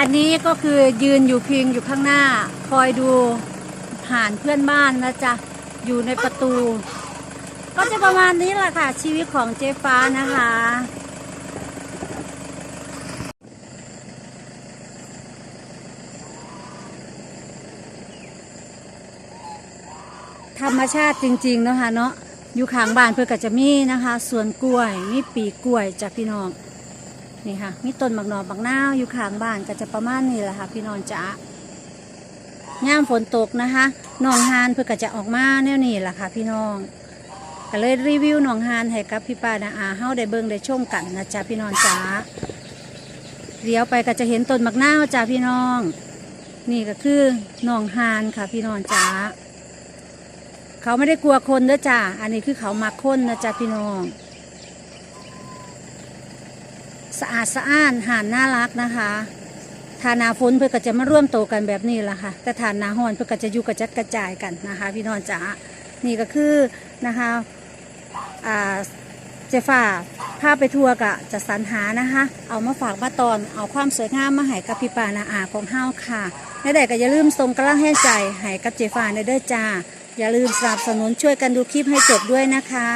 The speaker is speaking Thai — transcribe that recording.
อันนี้ก็คือยืนอยู่พิงอยู่ข้างหน้า คอยดูผ่านเพื่อนบ้านนะจ๊ะ อยู่ในประตู ก็จะประมาณนี้แหละค่ะ ชีวิตของเจ๊ฟ้านะคะธรรมชาติจริงๆเนาะค่ะเนาะอยู่ข้างบ้านเพื่อก็จะมีนะคะสวนกล้วยมีปีกล้วยจากพี่น้อง นี่ค่ะ มีต้นบักหนอบักนาวอยู่ข้างบ้านก็จะประมาณนี้แหละค่ะ พี่น้องจ๋าย่ามฝนตกนะคะหนองฮานเพื่อก็จะออกมาแนวนี้แหละค่ะ พี่น้องก็เลยรีวิวหนองฮานให้กับพี่ป้านาอาเฮาได้เบิ่งได้ชมกันนะจ๊ะพี่น้องจ๋าเลี้ยวไปก็จะเห็นต้นบักนาวจ้าพี่น้อง นี่ก็คือหนองฮานค่ะ พี่น้องจ๋าเขาไม่ได้กลัวคนเด้อจ้าอันนี้คือเขามาคนนะจ้าพี่น้อง สะอาดสะอ้านห่านน่ารักนะคะทานาฝนเพื่อก็จะมาร่วมโตกันแบบนี้ละค่ะ แต่ทานนาหอนเพื่อก็จะอยู่กระจัดกระจายกันนะคะ พี่น้องจ๋านี่ก็คือนะคะอ่าเจฟ้าพาไปทัวร์กะจะสรรหานะคะ เอามาฝากมาตอนเอาความสวยงามมาให้กับพี่ปานาอาของเฮาค่ะในใดก็อย่าลืมส่งกระให้ใจให้กับเจฟ้าในเด้อจ้าอย่าลืมสนับสนุนช่วยกันดูคลิปให้จบด้วยนะคะ